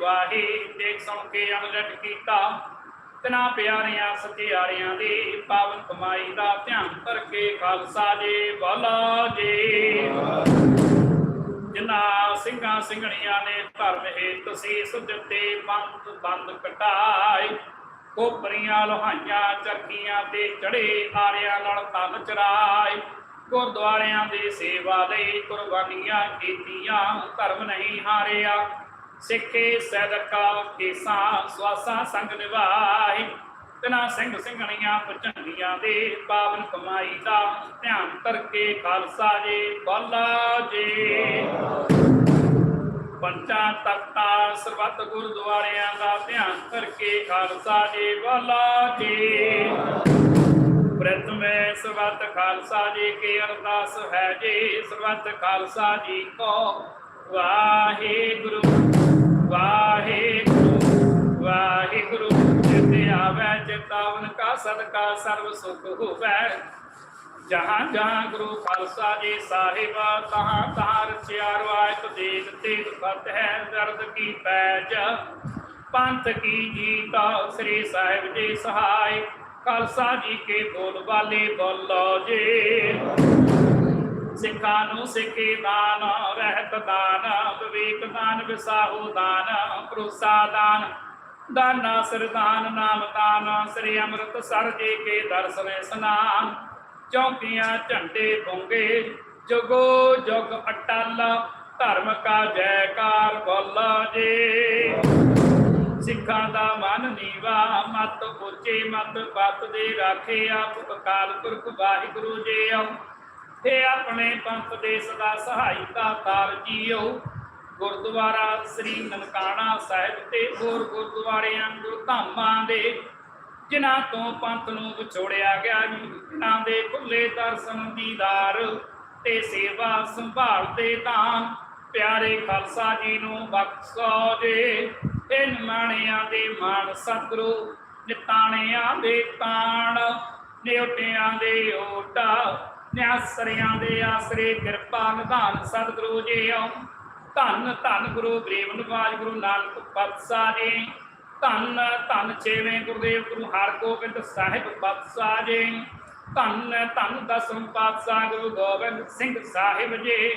ਵਾਹੀ ਦੇਖ ਸੁਣ ਕੇ ਅਮਲਟ ਕੀਤਾ। ਤਨਾ ਪਿਆਰਿਆਂ, ਸਤਿਆਰਿਆਂ ਦੀ ਪਾਵਨ ਕਮਾਈ ਦਾ ਧਿਆਨ ਕਰਕੇ ਖਾਲਸਾ ਜੀ, ਬੋਲੋ ਜੀ। ਜਿਨਾ ਸਿੰਘਾਂ ਸਿੰਘਣੀਆਂ ਨੇ ਧਰਮ ਹੇਤ ਸੀਸ ਦਿੱਤੇ, ਬੰਦ ਬੰਦ ਕਟਾਏ। ਕੋਪਰੀਆਂ ਲੋਹਾਈਆਂ ਚੱਕੀਆਂ ਤੇ ਚੜੇ ਆਰਿਆਂ ਨਾਲ ਤਨ ਚਰਾਏ। ਗੁਰਦੁਆਰਿਆਂ ਦੀ ਸੇਵਾ ਲਈ ਕੁਰਬਾਨੀਆਂ ਕੀਤੀਆਂ, ਧਰਮ ਨਹੀਂ ਹਾਰਿਆ। ਸਿੱਖੇ ਸਦਕਾ ਕੇਸਾਂ, ਸਵਾਸਾਂ ਸੰਗ ਨਿਭਾਈ। ਤਨਾ ਸਿੰਘ ਸਿੰਘਣੀਆਂ ਪਚੰਗੀਆਂ ਦੇ ਪਾਵਨ ਕਮਾਈ ਦਾ ਧਿਆਨ ਕਰਕੇ ਖਾਲਸਾ ਜੀ ਬਾਲਾ ਜੀ। ਪੰਚਾਂ ਤਖਤਾਂ, ਸਰਬੱਤ ਗੁਰਦੁਆਰਿਆਂ ਦਾ ਧਿਆਨ ਕਰਕੇ ਖਾਲਸਾ ਜੀ ਬਾਲਾ ਜੀ। ਪ੍ਰਥਮੇ ਸਰਬੱਤ ਖਾਲਸਾ ਜੀ ਕੀ ਅਰਦਾਸ ਹੈ ਜੀ ਸਰਬੱਤ ਖਾਲਸਾ ਜੀ ਕੋ। ਵਾਹਿਗੁਰੂ ਵਾਹਿਗੁਰੂ ਵਾਹਿਗੁਰੂ ਜਿਤੇ ਆਵੈ ਚਿਤਾਵਨ ਕਾ ਸਦਕਾ ਸਰਬ ਸੁਖ ਹੋਵੈ। ਜਹਾਂ ਜਹਾਂ ਗੁਰੂ ਖਾਲਸਾ ਜੀ ਸਾਹਿਬ, ਤਹਾਂ ਤਹਾਂ ਰਚਿਆ ਰਵਾਇਤ ਦੇਖ ਤੇਗ ਫਤ ਦਰਦ ਕੀ ਪੈਜ, ਪੰਥ ਕੀ ਜੀਤ, ਸ੍ਰੀ ਸਾਹਿਬ ਜੀ ਸਹਾਇ ਖਾਲਸਾ ਜੀ ਕੇ ਬੋਲ ਵਾਲੇ ਬੋਲੋ ਜੀ। ਸਿੱਖਾਂ ਨੂੰ ਸਿੱਖੇ ਦਾਨ ਰਹਿਤ ਦਾਨ, ਵਿਵੇਕ ਦਾਨ, ਵਿਸਾਹੂ ਦਾਨ, ਭਰੋਸਾ ਦਾਨ, ਦਾਨਾ, ਸਰਦਾਨ, ਨਾਮ ਦਾਨ, ਸ੍ਰੀ ਅੰਮ੍ਰਿਤ ਸਰ ਜੀ ਕੇ ਦਰਸ਼ਨ ਇਸਨਾਨ ਚੌਂਕੀਆਂ ਝੰਡੇ ਪੋਂਗੇ, ਜਗੋ ਜਗ ਅਟਲ, ਧਰਮ ਕਾ ਜੈਕਾਰ ਬੋਲਾ ਜੀ। ਸਿੱਖਾਂ ਦਾ ਮਨ ਨੀਵਾ, ਮਤ ਉੱਚੇ, ਮਤ ਪਤ ਦੇ ਰਾਖੇ ਆਪ, ਅਕਾਲ ਪੁਰਖ ਵਾਹਿਗੁਰੂ ਜੀ ਆਓ। ਤੇ ਆਪਣੇ ਪੰਥ ਦੇ ਸਦਾ ਸਹਾਇਤਾ ਤਾਰ ਜੀਓ। ਗੁਰਦੁਆਰਾ ਸ੍ਰੀ ਨਨਕਾਣਾ ਸਾਹਿਬ ਤੇ ਹੋਰ ਗੁਰਦੁਆਰਿਆਂ, ਗੁਰਧਾਮਾਂ ਦੇ, ਜਿਨ੍ਹਾਂ ਤੋਂ ਪੰਥ ਨੂੰ ਵਿਛੋੜਿਆ ਗਿਆ। ਜਿਨ੍ਹਾਂ ਦੇ ਖੁੱਲੇ ਦਰਸ਼ਨ ਦੀਦਾਰ ਤੇ ਸੇਵਾ ਸੰਭਾਲ ਤੇ ਤਾਂ ਪਿਆਰੇ ਖਾਲਸਾ ਜੀ ਨੂੰ ਬਖਸ਼ੋ ਜੇ। ਇਹ ਨਿਮਾਣਿਆਂ ਦੇ ਮਾਣ ਸਤਿਗੁਰੂ, ਨਿਤਾਣਿਆਂ ਦੇ ਤਾਣ, ਨਿਉਟਿਆਂ ਦੇ ਓਟਾ ਨਿਆਸਰਿਆਂ ਦੇ ਆਸਰੇ ਕਿਰਪਾ ਨਿਧਾਨ ਸਤਿਗੁਰੂ ਜੀ ਆਓ ਧੰਨ ਧੰਨ ਗੁਰੂ ਗਰੀਬ ਨਿਵਾਜ ਗੁਰੂ ਨਾਨਕ ਪਾਤਸ਼ਾਹ ਜੀ। ਧੰਨ ਧੰਨ ਛੇਵੇਂ ਗੁਰਦੇਵ ਗੁਰੂ ਹਰਗੋਬਿੰਦ ਸਾਹਿਬ ਪਾਤਸ਼ਾਹ ਜੀ। ਧੰਨ ਧੰਨ ਦਸਮ ਪਾਤਸ਼ਾਹ ਗੁਰੂ ਗੋਬਿੰਦ ਸਿੰਘ ਸਾਹਿਬ ਜੀ।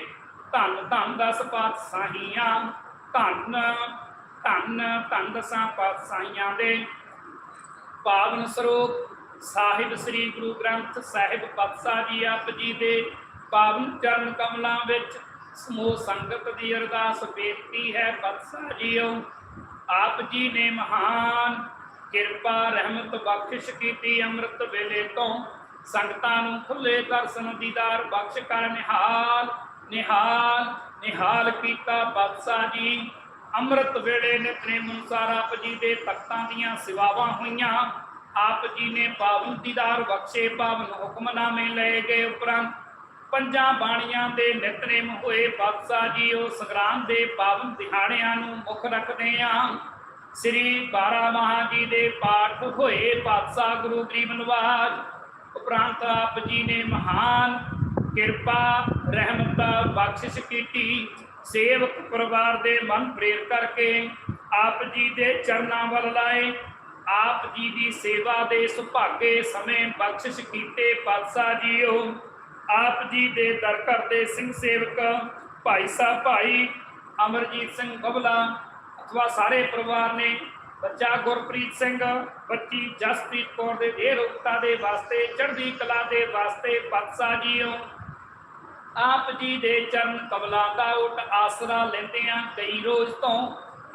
ਧੰਨ ਧੰਨ ਦਸ ਪਾਤਸ਼ਾਹੀਆਂ। ਧੰਨ ਧੰਨ ਧੰਨ ਦਸਾਂ ਪਾਤਸ਼ਾਹੀਆਂ ਦੇ। ਪਾਵਨ ਸਰੂਪ ਸਾਹਿਬ ਸ੍ਰੀ ਗੁਰੂ ਗ੍ਰੰਥ ਸਾਹਿਬ ਪਾਤਸ਼ਾਹ ਜੀ ਆਪ ਜੀ ਦੇ ਪਾਵਨ ਚਰਨ ਕਮਲਾਂ ਵਿੱਚ, ਸਮੂਹ ਸੰਗਤ ਦੀ ਅਰਦਾਸ ਬੇਨਤੀ ਹੈ ਪਾਤਸ਼ਾਹ ਜੀਓ। ਆਪ ਜੀ ਨੇ ਮਹਾਨ ਕਿਰਪਾ, ਰਹਿਮਤ, ਬਖਸ਼ਿਸ਼ ਕੀਤੀ ਅੰਮ੍ਰਿਤ ਵੇਲੇ ਤੋਂ। ਸੰਗਤਾਂ ਨੂੰ ਖੁੱਲੇ ਦਰਸ਼ਨ ਦੀਦਾਰ ਬਖਸ਼ ਕਰ ਨਿਹਾਲ ਨਿਹਾਲ ਨਿਹਾਲ ਕੀਤਾ ਪਾਤਸ਼ਾਹ ਜੀ। ਅੰਮ੍ਰਿਤ ਵੇਲੇ ਨਿਤਨੇਮ ਅਨੁਸਾਰ ਆਪ ਜੀ ਦੇ ਤਖਤਾਂ ਦੀਆਂ ਸੇਵਾਵਾਂ ਹੋਈਆਂ। ਆਪ ਜੀ ਨੇ ਪਾਵਨ ਦੀਦਾਰ ਬਖਸ਼ੇ ਪਾਵਨ ਹੁਕਮਨਾਮੇ ਲਏ ਗਏ ਉਪਰੰਤ ਪੰਜਾਂ ਬਾਣੀਆਂ ਦੇ ਨਿਤਨੇਮ ਹੋਏ ਪਾਤਸ਼ਾਹ ਜੀ ਉਹ ਸੰਗਰਾਮ ਦੇ ਪਾਵਨ ਦਿਹਾੜਿਆਂ ਨੂੰ ਮੁੱਖ ਰੱਖਦੇ ਆ। ਸ੍ਰੀ 12 ਮਹਾ ਜੀ ਦੇ ਪਾਠ ਹੋਏ ਪਾਤਸ਼ਾਹ ਗੁਰੂ ਗਰੀਬ ਨਿਵਾਜ। ਉਪਰੰਤ ਆਪ ਜੀ ਨੇ ਮਹਾਨ ਕਿਰਪਾ, ਰਹਿਮਤਾ, ਬਖਸ਼ਿਸ਼ ਕੀਤੀ। ਸੇਵਕ ਪਰਿਵਾਰ ਦੇ ਮਨ ਪ੍ਰੇਰ ਕਰਕੇ ਆਪ ਜੀ ਦੇ ਚਰਨਾਂ ਵੱਲ ਲਾਏ। ਆਪ ਜੀ ਦੀ ਸੇਵਾ ਦੇ ਸੁਭਾਗੇ ਸਮੇਂ ਬਖਸ਼ਿਸ਼ ਕੀਤੇ ਪਾਤਸ਼ਾਹ ਜੀਓ ਆਪ ਜੀ ਦੇ ਦਰ ਦੇ ਸਿੰਘ ਸੇਵਕ ਭਾਈ ਸਾਹਿਬ ਭਾਈ ਅਮਰਜੀਤ ਸਿੰਘ ਬਬਲਾ ਅਥਵਾ ਸਾਰੇ ਪਰਿਵਾਰ ਨੇ ਬੱਚਾ ਗੁਰਪ੍ਰੀਤ ਸਿੰਘ, ਬੱਚੀ ਜਸਪ੍ਰੀਤ ਕੌਰ ਦੇ ਦੇਹ ਰੁਕਤਾ ਦੇ ਵਾਸਤੇ, ਚੜ੍ਹਦੀ ਕਲਾ ਦੇ ਵਾਸਤੇ ਪਾਤਸ਼ਾਹ ਜੀਓ ਆਪ ਜੀ ਦੇ ਚਰਨ ਕਮਲਾਂ ਦਾ ਉਟ ਆਸਰਾ ਲੈਂਦੇ ਲੈਂਦਿਆਂ ਕਈ ਰੋਜ਼ ਤੋਂ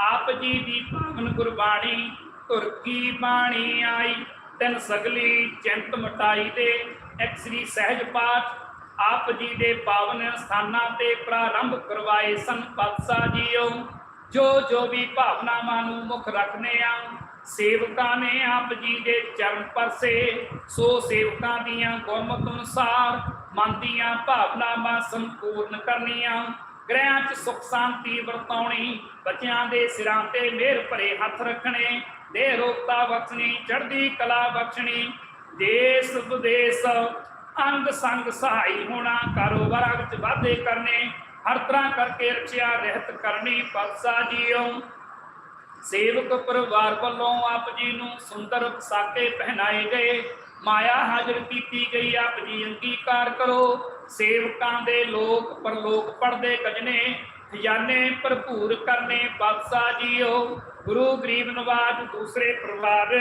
ਆਪ ਜੀ ਦੀ ਪਾਵਨ ਗੁਰਬਾਣੀ ਤੁਰਕੀ ਬਾਣੀ ਆਈ, ਤਨ ਸਗਲੀ ਚਿੰਤ ਮਟਾਈ ਦੇ, ਇੱਕ ਸ੍ਰੀ ਸਹਿਜ ਪਾਠ, ਆਪ ਜੀ ਦੇ ਪਾਵਨ ਸਥਾਨਾਂ ਤੇ ਪ੍ਰਾਰੰਭ ਕਰਵਾਏ ਸਨ ਪਾਤਸ਼ਾਹ ਜੀਓ। ਜੋ ਜੋ ਵੀ ਭਾਵਨਾਵਾਂ ਨੂੰ ਮੁੱਖ ਰੱਖਨੇ ਆ, ਸੇਵਕਾਂ ਨੇ ਆਪ ਜੀ ਦੇ ਚਰਨ ਪਰਸੇ, ਸੋ ਸੇਵਕਾਂ ਦੀਆਂ ਗੁਰਮਤਿ ਅਨੁਸਾਰ ਮਨ ਦੀਆਂ ਭਾਵਨਾਵਾਂ ਸੰਪੂਰਨ ਕਰਨੀਆਂ। ਗ੍ਰਹਿਆਂ 'ਚ ਸੁਖ ਸ਼ਾਂਤੀ ਵਰਤਾਉਣੀ, ਬੱਚਿਆਂ ਦੇ ਸਿਰਾਂ ਤੇ ਮਿਹਰ ਭਰੇ ਹੱਥ ਰੱਖਣੇ ਦੇ ਰੋਗਤਾ ਬਖਸ਼ਣੀ, ਚੜ੍ਹਦੀ ਕਲਾ ਬਖਸ਼ਣੀ। ਦੇਸ ਵਿਦੇਸ ਅੰਗ ਸੰਗ ਸਹਾਈ ਹੋਣਾ, ਕਾਰੋਬਾਰਾਂ ਵਿੱਚ ਵਾਧੇ ਕਰਨੇ, ਹਰ ਤਰ੍ਹਾਂ ਕਰਕੇ ਰਚਿਆ ਰਹਿਤ ਕਰਨੀ ਪਾਤਸ਼ਾਹ ਜੀਓ। ਸੇਵਕ ਪਰਿਵਾਰ ਵੱਲੋਂ ਆਪ ਜੀ ਨੂੰ ਸੁੰਦਰ ਪਸਾਕੇ ਪਹਿਨਾਏ ਗਏ। ਮਾਇਆ ਹਾਜ਼ਰ ਕੀਤੀ ਗਈ, ਆਪ ਜੀ ਅੰਗੀਕਾਰ ਕਰੋ। ਸੇਵਕਾਂ ਦੇ ਲੋਕ ਪਰਲੋਕ ਪੜਦੇ ਕਜਨੇ ਖਜ਼ਾਨੇ ਭਰਪੂਰ ਕਰਨੇ, ਬਾਦਸ਼ਾਹ ਜੀਓ। ਗੁਰੂ ਗਰੀਬ ਨਵਾਜ, ਦੂਸਰੇ ਪਰਿਵਾਰ।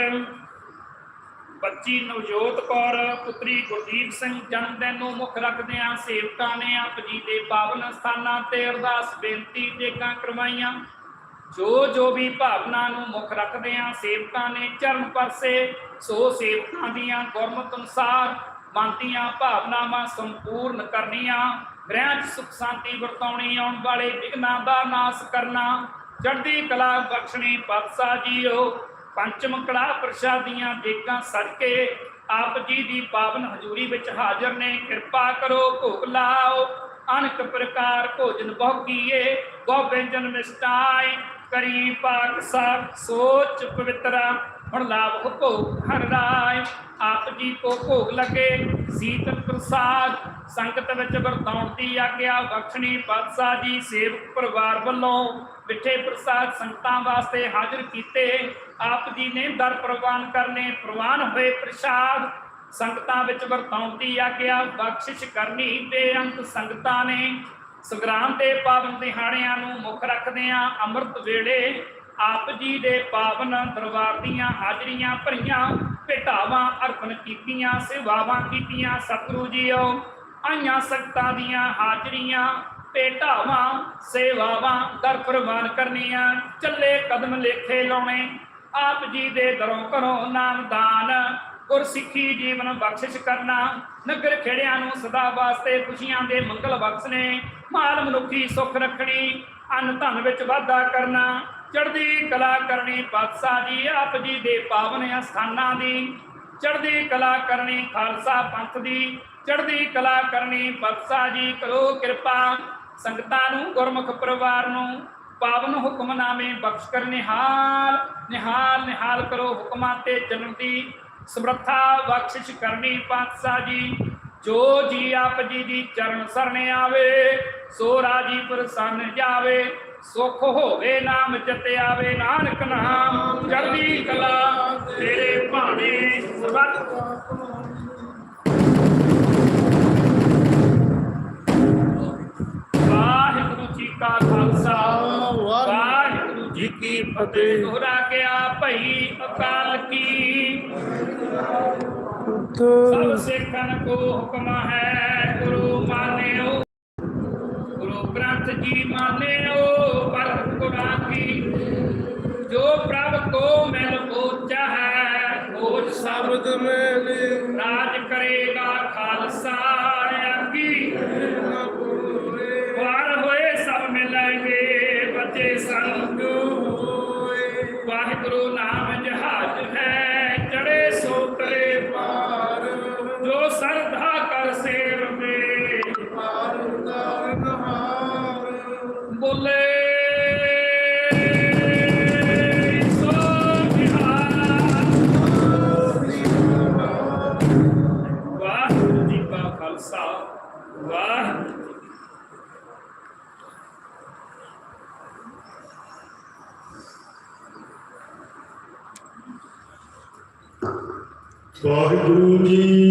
ਬੱਚੀ ਨਵਜੋਤ ਕੌਰ, ਪੁੱਤਰੀ ਗੁਰਦੀਪ ਸਿੰਘ, ਜਨਮ ਨੂੰ ਮੁੱਖ ਰੱਖਦਿਆਂ ਸੇਵਕਾਂ ਨੇ ਆਪ ਜੀ ਦੇ ਪਾਵਨ ਸਥਾਨਾਂ ਤੇ ਅਰਦਾਸ ਬੇਨਤੀ ਜੇਕਾਂ ਕਰਵਾਈਆਂ। ਜੋ ਜੋ ਵੀ ਭਾਵਨਾ ਨੂੰ ਮੁੱਖ ਰੱਖਦਿਆਂ ਸੇਵਕਾਂ ਨੇ ਚਰਨ ਪਰਸੇ, ਸੋ ਸੇਵਕਾਂ ਦੀਆਂ ਗੁਰਮਤ ਅਨੁਸਾਰ ਬਣਦੀਆਂ ਭਾਵਨਾਵਾਂ ਸੰਪੂਰਨ ਕਰਨੀਆਂ ਗ੍ਰਹਿ ਚ ਸੁਖ ਸ਼ਾਂਤੀ ਵਰਤਾਉਣੀ, ਆਉਣ ਵਾਲੇ ਵਿਗਨਾਂ ਦਾ ਨਾਸ ਕਰਨਾ। ਚੜ੍ਹਦੀ ਕਲਾ ਬਖਸ਼ਣੀ, ਪਾਤਸ਼ਾਹ ਜੀਓ। ਪੰਚਮ ਕਲਾ ਪ੍ਰਸ਼ਾਦੀਆਂ ਦੇਗਾ ਸਜ ਕੇ ਆਪ ਜੀ ਦੀ ਪਾਵਨ ਹਜ਼ੂਰੀ ਵਿੱਚ ਹਾਜ਼ਰ ਨੇ। ਕਿਰਪਾ ਕਰੋ ਭੁਖ ਲਾਓ। ਅਨਕ ਪ੍ਰਕਾਰ ਭੋਜਨ ਬਹੁ ਕੀਏ ਗੋਬਿੰਦਨ ਮਿਸਟਾਈ ਕਰੀ ਪਾਕ ਸਾਹਿਬ ਸੋਚ ਪਵਿੱਤਰਾ। ਹੁਣ ਲਾਭ ਭੋਗ ਹਰ ਰਾਏ, ਆਪ ਜੀ ਕੋ ਭੋਗ ਲਗੇ, ਸੀਤਲ ਪ੍ਰਸਾਦ, ਸੰਗਤ ਵਿੱਚ ਵਰਤਾਉਣ ਦੀ ਆਗਿਆ, ਬਖਸ਼ਣੀ ਪਾਤਸ਼ਾਹ ਜੀ, ਸੇਵਕ ਪਰਿਵਾਰ ਵੱਲੋਂ ਮਿੱਠੇ ਪ੍ਰਸਾਦ ਸੰਗਤਾਂ ਵਾਸਤੇ ਹਾਜ਼ਰ ਕੀਤੇ। ਆਪ ਜੀ ਨੇ ਦਰ ਪ੍ਰਵਾਨ ਕਰਨੇ, ਪ੍ਰਵਾਨ ਹੋਏ ਪ੍ਰਸਾਦ, ਸੰਗਤਾਂ ਵਿੱਚ ਵਰਤਾਉਣ ਦੀ ਆਗਿਆ, ਬਖਸ਼ਿਸ਼ ਕਰਨੀ ਤੇ ਅੰਤ ਸੰਗਤਾਂ ਨੇ। ਸੰਗਰਾਮ ਦੇ ਪਾਵਨ ਦਿਹਾੜਿਆਂ ਨੂੰ ਮੁੱਖ ਰੱਖਦਿਆਂ ਅੰਮ੍ਰਿਤ ਵੇਲੇ ਆਪ ਜੀ ਦੇ ਪਾਵਨ ਦਰਬਾਰ ਦੀਆਂ ਹਾਜ਼ਰੀਆਂ ਭਰੀਆਂ, ਭੇਟਾਵਾਂ ਅਰਪਣ ਕੀਤੀਆਂ, ਸੇਵਾਵਾਂ ਕੀਤੀਆਂ, ਸਤਿਗੁਰੂ ਜੀਓ। ਆਈਆਂ ਸੰਗਤਾਂ ਦੀਆਂ ਹਾਜ਼ਰੀਆਂ, ਭੇਟਾਵਾਂ, ਸੇਵਾਵਾਂ ਦਰ ਪ੍ਰਵਾਨ ਕਰਨੀਆਂ, ਚੱਲੇ ਕਦਮ ਲੇਖੇ ਲਾਉਣੇ। ਆਪ ਜੀ ਦੇ ਦਰੋਂ ਘਰੋਂ ਨਾਮਦਾਨ ਗੁਰਸਿੱਖੀ ਜੀਵਨ ਬਖਸ਼ਿਸ਼ ਕਰਨਾ। ਨਗਰ ਖੇੜਿਆਂ ਨੂੰ ਸਦਾ ਵਾਸਤੇ ਖੁਸ਼ੀਆਂ ਦੇ ਮੰਗਲ ਬਖਸ਼ਨੇ। ਮਾਲ ਮਨੁੱਖੀ ਸੁਖ ਰੱਖਣੀ, ਅੰਨ ਧਨ ਵਿੱਚ ਵਾਧਾ ਕਰਨਾ। ਚੜ੍ਹਦੀ ਕਲਾ ਕਰਨੀ ਪਾਤਸ਼ਾਹ ਜੀ, ਆਪ ਜੀ ਦੇ ਪਾਵਨ ਅਸਥਾਨਾਂ ਦੀ। ਚੜ੍ਹਦੀ ਕਲਾ ਕਰਨੀ ਖਾਲਸਾ ਪੰਥ ਦੀ। ਚੜ੍ਹਦੀ ਕਲਾ ਕਰਨੀ ਪਾਤਸ਼ਾਹ ਜੀ, ਕਰੋ ਕਿਰਪਾ। ਸੰਗਤਾਂ ਨੂੰ, ਗੁਰਮੁਖ ਪਰਿਵਾਰ ਨੂੰ ਪਾਵਨ ਹੁਕਮਨਾਮੇ ਬਖਸ਼ ਕਰ ਨਿਹਾਲ। ਨਿਹਾਲ ਨਿਹਾਲ ਕਰੋ ਹੁਕਮਾਂ ਤੇ ਚੱਲਣ ਦੀ ਸਮਰੱਥਾ ਬਖਸ਼ਿਸ਼ ਕਰਨੀ ਪਾਤਸ਼ਾਹ ਜੀ। ਜੋ ਜੀ ਆਪ ਜੀ ਦੀ ਚਰਨ ਸਰਨੇ ਆਵੇ, ਸੋ ਰਾਜੀ ਪ੍ਰਸੰਨ ਜਾਵੇ। ਸੁਖ ਹੋਵੇ ਨਾਮ ਚਿਤ ਆਵੇ ਨਾਨਕ ਨਾਮ। ਚੜ੍ਹਦੀ ਕਲਾ ਤੇਰੇ ਭਾਣੇ ਸਬਤ ਵਾਹਿਗੁਰੂ ਜੀ ਕਾ ਖਾਲਸਾ। ਵਾਹਿਗੁਰੂ ਜੀ ਕੀ ਫਤਿਹ। ਦੁਹਰਾ ਗਿਆ ਭਈ ਅਕਾਲ ਕੀ। ਸਭ ਸਿੱਖਨ ਕੋ ਹੁਕਮ ਹੈ, ਗੁਰੂ ਮਾਨਿਓ। ਗੁਰੂ ਗ੍ਰੰਥ ਜੀ ਮਾਨਿਓ। ਪਰ ਗੁਰਾਂ ਕੀ ਜੋ ਪ੍ਰਭ ਵਾਹਿਗੁਰੂ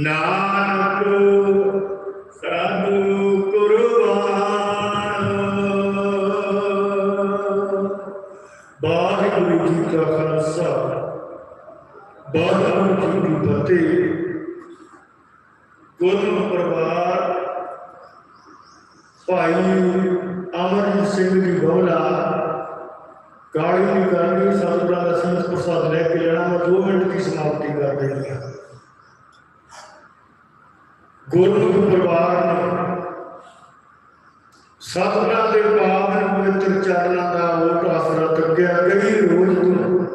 ਨਾਨਕ ਸਾਧੂ ਕੁਰਬਾਨ ਵਾਹਿਗੁਰੂ ਜੀ ਕਾ ਖਾਲਸਾ ਵਾਹਿਗੁਰੂ ਜੀ ਕੀ ਫਤਿਹ ਗੁਰਮੁਖ ਪਰਿਵਾਰ ਭਾਈ ਅਮਰਜੀਤ ਸਿੰਘ ਜੀ ਗੋਲਾ ਕਾਲੀ ਦੀ ਕਰਨੀ ਸਤਿਗੁਰਾਂ ਦਾ ਸੰਤ ਪ੍ਰਸਾਦ ਲੈ ਕੇ ਲੈਣਾ ਮੈਂ 2 ਮਿੰਟ ਦੀ ਸਮਾਪਤੀ ਕਰ ਦੇਣੀ ਹੈ ਗੁਰਮੁਖ ਪਰਿਵਾਰ ਨੂੰ ਸਤਿਗੁਰਾਂ ਦੇ ਪਾਵਨ ਪਵਿੱਤਰ ਚਰਨਾਂ ਦਾ ਓਟ ਆਸਰਾ ਤੱਕਿਆ ਕਈ ਰੋਜ਼ ਤੋਂ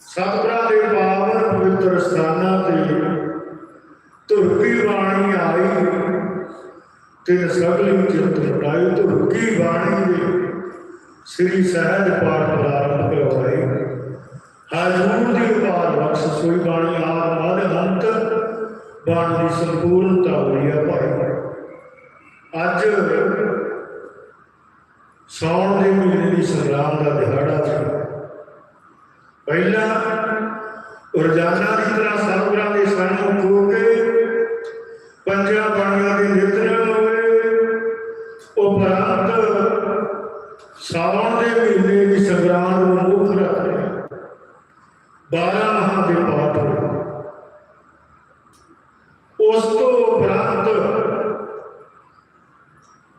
ਸਤਿਗੁਰਾਂ ਦੇ ਪਾਵਨ ਪਵਿੱਤਰ ਸਥਾਨਾਂ ਤੇ ਧੁਰਕੀ ਬਾਣੀ ਆਈ ਤੇ ਸਗਲੀ ਚਿੰਤ ਫਟਾਈ ਧੁਰਕੀ ਬਾਣੀ ਦੇ ਸ੍ਰੀ ਸਹਿਜ ਪਾਠ ਪ੍ਰਾਰੰਭ ਕਰਵਾਈ। ਹਜ਼ੂਰ ਦੀ ਉਪਾਰ ਬਖਸ਼, ਸੋਈ ਬਾਣੀ ਆਪ ਮਦ ਅੰਤ। ਬਾਣੀ ਦੀ ਸੰਪੂਰਨਤਾ ਹੋਈ ਹੈ ਭਾਈ। ਅੱਜ ਸੌਣ ਦੇ ਮਹੀਨੇ ਦੀ ਸੰਗਰਾਮ ਦਾ ਦਿਹਾੜਾ ਸੀ। ਪਹਿਲਾਂ ਰੋਜ਼ਾਨਾ ਦੀ ਤਰ੍ਹਾਂ ਸਤਿਗੁਰਾਂ ਦੇ ਸਾਨੂੰ ਖੋ ਕੇ ਪੰਜਾਂ ਬਾਣੀਆਂ ਦੇ ਨਿਤਨੇਮ ਹੋਏ ਉਪਰੰਤ ਸਾਵਣ ਦੇ ਮਹੀਨੇ ਦੀ ਸੰਗਰਾਮ ਨੂੰ ਮੁੱਖ ਰੱਖਿਆ 12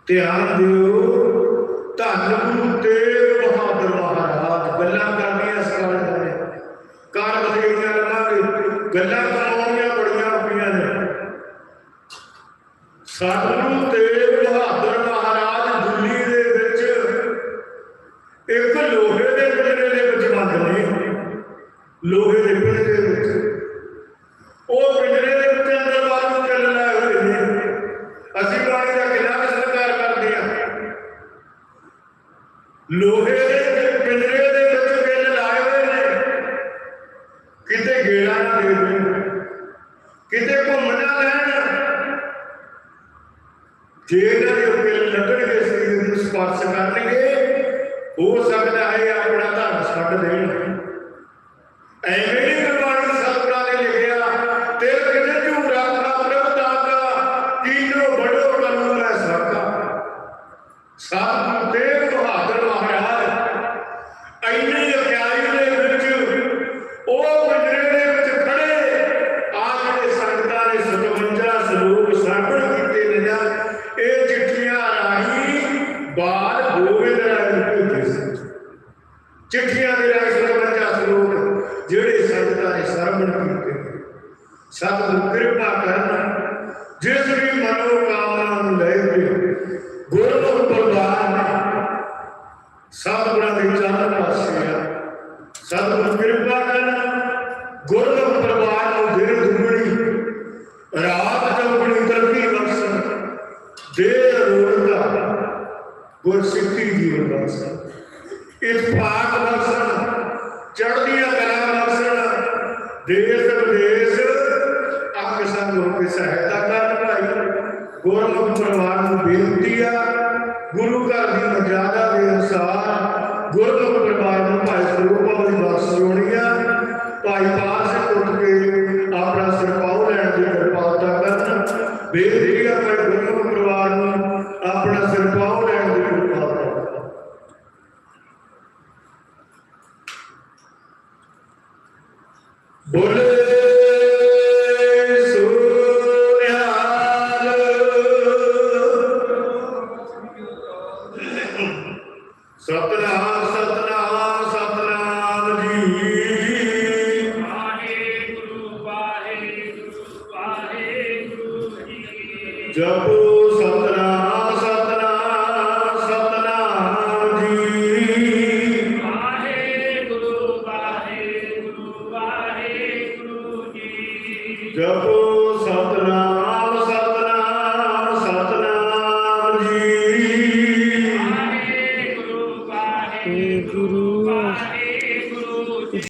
ਧਿਆਨ ਦਿਓ, ਧੰਨ ਗੁਰੂ ਤੇਗ ਬਹਾਦਰ ਮਹਾਰਾਜ, ਗੱਲਾਂ ਕਰਨੀਆਂ ਸਿਖਾਉਂਦੇ ਨੇ ਕਾਰ ਬਥੇਰੀਆਂ ਲਵਾਂਗੇ, ਗੱਲਾਂ ਕਰਾਉਣੀਆਂ ਬੜੀਆਂ ਪਈਆਂ ਨੇ। ਸਤਿਗੁਰੂ ਤੇਗ ਬਹਾਦਰ ਮਹਾਰਾਜ, ਦਿੱਲੀ ਦੇ ਵਿੱਚ ਇੱਕ ਲੋਹੇ ਦੇ ਪਿੰਜਰੇ ਦੇ ਵਿੱਚ ਬੰਦ ਨੇ। ਲੋਹੇ ਦੇ ਪਿੰਜਰੇ ਦੇ ਵਿੱਚ। ਉਹ ਪਿੰਜਰੇ ਦੇ ਵਿੱਚ ਅੰਦਰ ਬਾਹਰ ਨੂੰ ਲਾਏ ਹੋਏ ਨੇ। ਅਸੀਂ ਪਾਣੀ ਦਾ ਕਿੰਨਾ ਕੁ ਲੋਹੇ ਦੇ ਪਿੰਜਰੇ ਦੇ ਵਿੱਚ ਬਿੱਲ ਲਾਏ ਹੋਏ ਨੇ। ਕਿਤੇ ਗੇੜਾ ਨਾ ਦੇ ਦੇਣ। ਕਿਤੇ ਘੁੰਮ ਨਾ ਲੈਣ। ਜੇ ਇਹਨਾਂ ਦੇ ਬਿੱਲ ਲੱਗਣਗੇ ਸਰੀਰ ਨੂੰ ਸਪਰਸ਼ ਕਰਨਗੇ, ਹੋ ਸਕਦਾ ਹੈ ਆਪਣਾ ਧਰਮ ਛੱਡ ਦੇਣ। ਐਵੇਂ ਨਹੀਂ ਗੁਰਬਾਣੀ ਸਤਿਗੁਰਾਂ ਨੇ ਲਿਖਿਆ ਤੇ ਕਿਤੇ ਝੂਰਾ ਪ੍ਰਭ ਦਾਤਾ ਕੀਨੋ ਬੜੋ ਕਰਨੂ ਮੈਂ ਸਾਕਾ ਸਤਿਗੁਰੂ ਤੇਗ ਬਹਾਦਰ ਮਹਾਰਾਜ ਇੰਨੀ ਅਖਿਆਈ ਦੇ ਵਿੱਚ ਉਹ ਮੰਜਰੇ ਦੇ ਵਿੱਚ ਖੜੇ ਆ ਜਿਹੜੇ ਸੰਗਤਾਂ ਨੇ 57 ਸ਼ਲੋਕ ਸਾਂਭਣ ਕੀਤੇ ਨੇ ਜਾਂ ਇਹ ਚਿੱਠੀਆਂ ਰਾਹੀਂ ਬਾਦ ਗੋਬਿੰਦ ਰਾਏ ਨੂੰ ਭੇਜੇ ਸੀ ਚਿੱਠੀਆਂ ਦੇ ਰਾਹੀਂ 57 ਸ਼ਲੋਕ ਜਿਹੜੇ ਸੰਗਤਾਂ ਨੇ ਸਰਵਣ ਕੀਤੇ ਸਤਿਗੁਰ ਕਿਰਪਾ ਕਰਨ ਜਿਸ ਵੀ ਮਨੋ ਕਾਮਨਾ ਨੂੰ ਲੈ ਕੇ ਗੁਰਮੁਖ ਪ੍ਰਵਾਨ ਨੇ ਸਤਿਗੁਰਾਂ ਦੇ ਚਰਨ ਪਾਸੇ ਆ ਸਤਿਗੁਰ ਕਿਰਪਾ ਕਰਨ ਗੁਰਮੁਖ ਪ੍ਰਵਾਨ ਨੂੰ ਦਿਨ ਦੁਗਣੀ, ਰਾਤ ਚੌਗਣੀ ਤਰੱਕੀ ਬਖਸ਼ਣ ਦੇ ਰੋੜਦਾ ਗੁਰਸਿੱਖੀ ਜੀਵਨ ਬਖਸ਼ਣ। ਇਤਫਾਕ ਬਖਸ਼ਣ ਚੜ੍ਹਦੀਆਂ ਕਲਾ ਬਖਸ਼ਣ, ਦੇਸ਼ ਵਿਦੇਸ਼ ਅੱਖ ਸੰਗ ਹੋ ਕੇ ਸਹਾਇਤਾ ਕਰਨ ਭਾਈ। ਗੁਰਮੁਖ ਪਰਿਵਾਰ ਨੂੰ ਬੇਨਤੀ ਆ ਗੁਰੂ ਘਰ ਦੀ ਮਰਜ਼ਾਦਾ ਦੇ ਅਨੁਸਾਰ ਗੁਰਮੁਖ ਪਰਿਵਾਰ ਨੂੰ ਭਾਈ ਸਰੂਪਾ ਦੀ ਬਖਸ਼ ਹੋਣੀ ਆ। ਭਾਈ ਪਾਲ ਸਿੰਘ